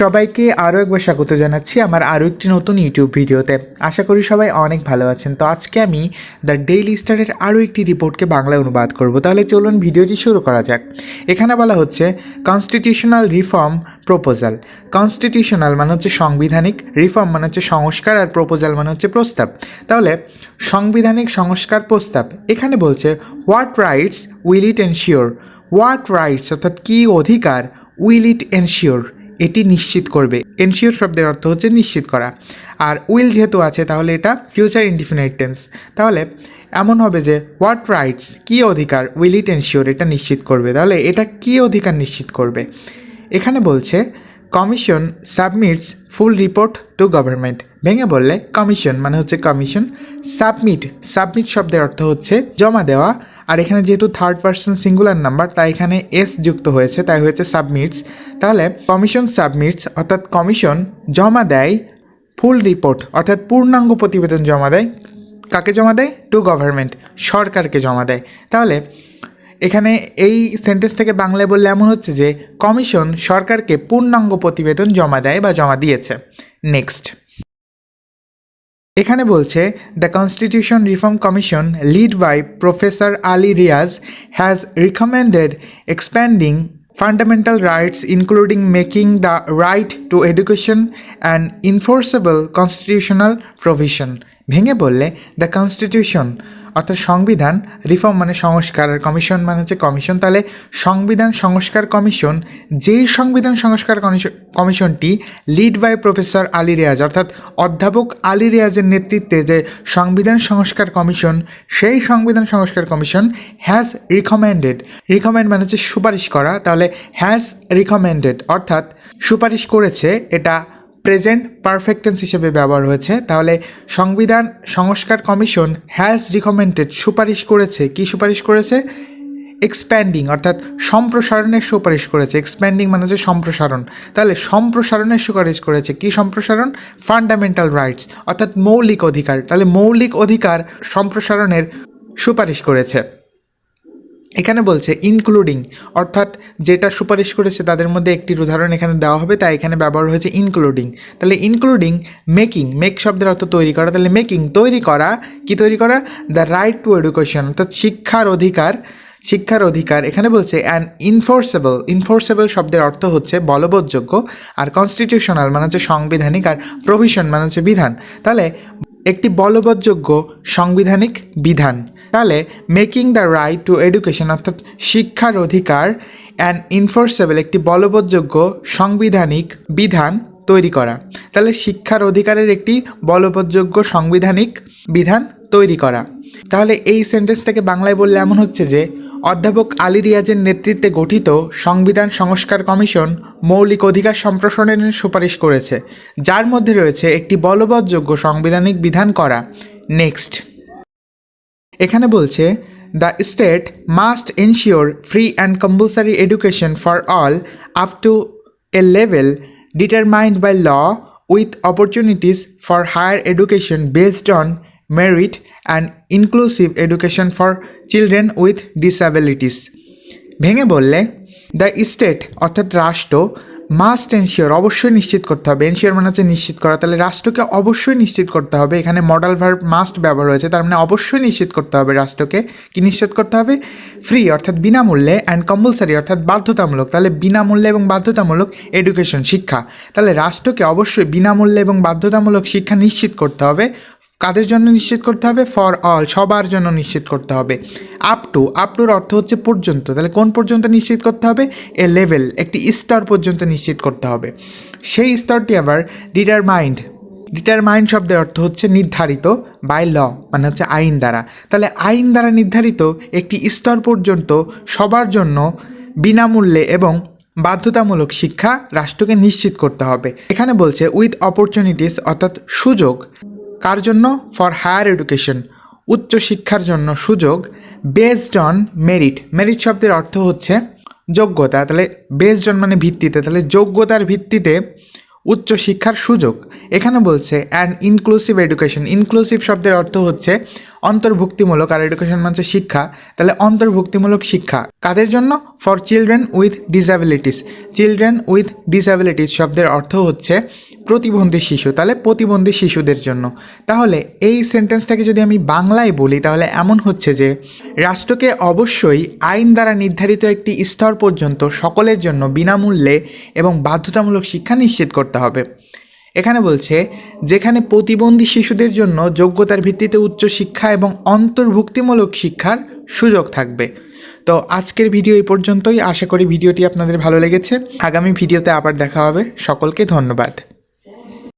সবাইকে আরও একবার স্বাগত জানাচ্ছি আমার আরও একটি নতুন ইউটিউব ভিডিওতে। আশা করি সবাই অনেক ভালো আছেন। তো আজকে আমি দ্য ডেইলি স্টারের আরও একটি রিপোর্টকে বাংলায় অনুবাদ করব। তাহলে চলুন ভিডিওটি শুরু করা যাক। এখানে বলা হচ্ছে কনস্টিটিউশনাল রিফর্ম প্রপোজাল কনস্টিটিউশনাল মানে হচ্ছে সাংবিধানিক রিফর্ম মানে হচ্ছে সংস্কার আর প্রপোজাল মানে হচ্ছে প্রস্তাব। তাহলে, সাংবিধানিক সংস্কার প্রস্তাব। এখানে বলছে what rights will it ensure what rights অর্থাৎ কী অধিকার উইল ইট এনশিওর এটি নিশ্চিত করবে। এনশিওর শব্দের অর্থ হচ্ছে নিশ্চিত করা। আর উইল যেহেতু আছে, তাহলে এটা ফিউচার ইনডিফিনাইট টেন্স। তাহলে এমন হবে যে, হোয়াট রাইটস, কী অধিকার উইল ইট এনশিওর, এটা নিশ্চিত করবে। তাহলে এটা কী অধিকার নিশ্চিত করবে? এখানে বলছে, commission submits full report to government. ভেঙে বললে, কমিশন মানে হচ্ছে কমিশন, সাবমিট। সাবমিট শব্দের অর্থ হচ্ছে জমা দেওয়া আর এখানে যেহেতু থার্ড পার্সন সিঙ্গুলার নাম্বার তাই এখানে এস যুক্ত হয়েছে, তাই হয়েছে সাবমিটস তাহলে কমিশন সাবমিটস অর্থাৎ কমিশন জমা দেয় ফুল রিপোর্ট অর্থাৎ পূর্ণাঙ্গ প্রতিবেদন জমা দেয়। কাকে জমা দেয়? টু গভর্নমেন্ট সরকারকে জমা দেয়। তাহলে এখানে এই সেন্টেন্স থেকে বাংলায় বললে এমন হচ্ছে যে কমিশন সরকারকে পূর্ণাঙ্গ প্রতিবেদন জমা দেয় বা জমা দিয়েছে। নেক্সট এখানে বলছে the constitution reform commission led by professor Ali Riaz has recommended expanding fundamental rights including making the right to education and enforceable constitutional provision ভেঙে বললে দ্য কনস্টিটিউশন অর্থাৎ সংবিধান রিফর্ম মানে সংস্কার আর কমিশন মানে হচ্ছে কমিশন তাহলে সংবিধান সংস্কার কমিশন যেই সংবিধান সংস্কার কমিশ- কমিশনটি led by professor Ali Riaz, অর্থাৎ অধ্যাপক আলী রেয়াজের নেতৃত্বে যে সংবিধান সংস্কার কমিশন সেই সংবিধান সংস্কার কমিশন হ্যাজ রিকমেন্ডেড রিকমেন্ড মানে হচ্ছে সুপারিশ করা, তাহলে হ্যাজ রিকমেন্ডেড অর্থাৎ সুপারিশ করেছে, এটা প্রেজেন্ট পারফেক্টেন্স হিসেবে ব্যবহার হয়েছে। তাহলে সংবিধান সংস্কার কমিশন হ্যাজ রিকমেন্ডেড সুপারিশ করেছে। কি সুপারিশ করেছে? এক্সপ্যান্ডিং অর্থাৎ সম্প্রসারণের সুপারিশ করেছে। এক্সপ্যান্ডিং মানে হচ্ছে সম্প্রসারণ। তাহলে সম্প্রসারণের সুপারিশ করেছে কি সম্প্রসারণ? ফান্ডামেন্টাল রাইটস অর্থাৎ মৌলিক অধিকার। তাহলে মৌলিক অধিকার সম্প্রসারণের সুপারিশ করেছে। এখানে বলছে ইনক্লুডিং অর্থাৎ যেটা সুপারিশ করেছে তাদের মধ্যে একটির উদাহরণ এখানে দেওয়া হবে, তাই এখানে ব্যবহার হয়েছে ইনক্লুডিং তাহলে ইনক্লুডিং মেকিং মেক শব্দের অর্থ তৈরি করা, তাহলে মেকিং তৈরি করা, কি তৈরি করা? দ্য রাইট টু এডুকেশন অর্থাৎ শিক্ষার অধিকার শিক্ষার অধিকার। এখানে বলছে অ্যান ইনফোর্সেবল ইনফোর্সেবল শব্দের অর্থ হচ্ছে বলবৎযোগ্য, আর কনস্টিটিউশনাল মানে হচ্ছে সাংবিধানিক, আর প্রভিশন মানে হচ্ছে বিধান। তাহলে একটি বলবৎযোগ্য সাংবিধানিক বিধান। তাহলে making the right to education অর্থাৎ শিক্ষার অধিকার অ্যান্ড ইনফোর্সেবল একটি বলবৎযোগ্য সাংবিধানিক বিধান তৈরি করা। তাহলে, শিক্ষার অধিকারের একটি বলবৎযোগ্য সাংবিধানিক বিধান তৈরি করা। তাহলে, এই সেন্টেন্সটাকে বাংলায় বললে এমন হচ্ছে যে অধ্যাপক আলী রিয়াজের নেতৃত্বে গঠিত সংবিধান সংস্কার কমিশন মৌলিক অধিকার সম্প্রসারণের সুপারিশ করেছে, যার মধ্যে রয়েছে একটি বলবৎযোগ্য সাংবিধানিক বিধান করা। নেক্সট। এখানে বলছে, the state must ensure free and compulsory education for all up to a level determined by law with opportunities for higher education based on merit and inclusive education for children with disabilities ভেঙে বললে the state অর্থাৎ রাষ্ট্র must ensure অবশ্যই নিশ্চিত করতে হবে। Ensure মানে হচ্ছে নিশ্চিত করা। তাহলে রাষ্ট্রকে অবশ্যই নিশ্চিত করতে হবে। এখানে মডাল ভার্ব মাস্ট ব্যবহার হয়েছে তার মানে অবশ্যই নিশ্চিত করতে হবে রাষ্ট্রকে। কি নিশ্চিত করতে হবে? ফ্রি অর্থাৎ বিনামূল্যে অ্যান্ড কম্পালসারি অর্থাৎ বাধ্যতামূলক। তাহলে বিনামূল্যে এবং বাধ্যতামূলক এডুকেশন শিক্ষা। তাহলে রাষ্ট্রকে অবশ্যই বিনামূল্যে এবং বাধ্যতামূলক শিক্ষা নিশ্চিত করতে হবে। কাদের জন্য নিশ্চিত করতে হবে? ফর অল সবার জন্য নিশ্চিত করতে হবে। আপ টু আপ টুর অর্থ হচ্ছে পর্যন্ত। তাহলে কোন পর্যন্ত নিশ্চিত করতে হবে? এ লেভেল একটি স্তর পর্যন্ত নিশ্চিত করতে হবে। সেই স্তরটি আবার ডিটারমাইন্ড ডিটারমাইন্ড শব্দের অর্থ হচ্ছে নির্ধারিত বাই ল মানে হচ্ছে আইন দ্বারা। তাহলে আইন দ্বারা নির্ধারিত একটি স্তর পর্যন্ত সবার জন্য বিনামূল্যে এবং বাধ্যতামূলক শিক্ষা রাষ্ট্রকে নিশ্চিত করতে হবে। এখানে বলছে উইথ অপরচুনিটিস অর্থাৎ সুযোগ। কার জন্য? ফর হায়ার এডুকেশন উচ্চ শিক্ষার জন্য সুযোগ বেসড অন মেরিট মেরিট শব্দের অর্থ হচ্ছে যোগ্যতা। তাহলে বেসড অন মানে ভিত্তিতে। তাহলে যোগ্যতার ভিত্তিতে উচ্চ শিক্ষার সুযোগ। এখানে বলছে অ্যান্ড ইনক্লুসিভ এডুকেশন ইনক্লুসিভ শব্দের অর্থ হচ্ছে অন্তর্ভুক্তিমূলক। আর এডুকেশন মানে শিক্ষা। তাহলে অন্তর্ভুক্তিমূলক শিক্ষা কাদের জন্য? For children with disabilities children with disabilities শব্দের অর্থ হচ্ছে প্রতিবন্ধী শিশু, তাহলে প্রতিবন্ধী শিশুদের জন্য। তাহলে এই সেন্টেন্সটাকে যদি আমি বাংলায় বলি, তাহলে এমন হচ্ছে যে, রাষ্ট্রকে অবশ্যই আইন দ্বারা নির্ধারিত একটি স্তর পর্যন্ত সকলের জন্য বিনামূল্যে এবং বাধ্যতামূলক শিক্ষা নিশ্চিত করতে হবে। এখানে বলছে, যেখানে প্রতিবন্ধী শিশুদের জন্য যোগ্যতার ভিত্তিতে উচ্চ শিক্ষা এবং অন্তর্ভুক্তিমূলক শিক্ষার সুযোগ থাকবে। তো আজকের ভিডিও এই পর্যন্তই। আশা করি ভিডিওটি আপনাদের ভালো লেগেছে। আগামী ভিডিওতে আবার দেখা হবে। সকলকে ধন্যবাদ।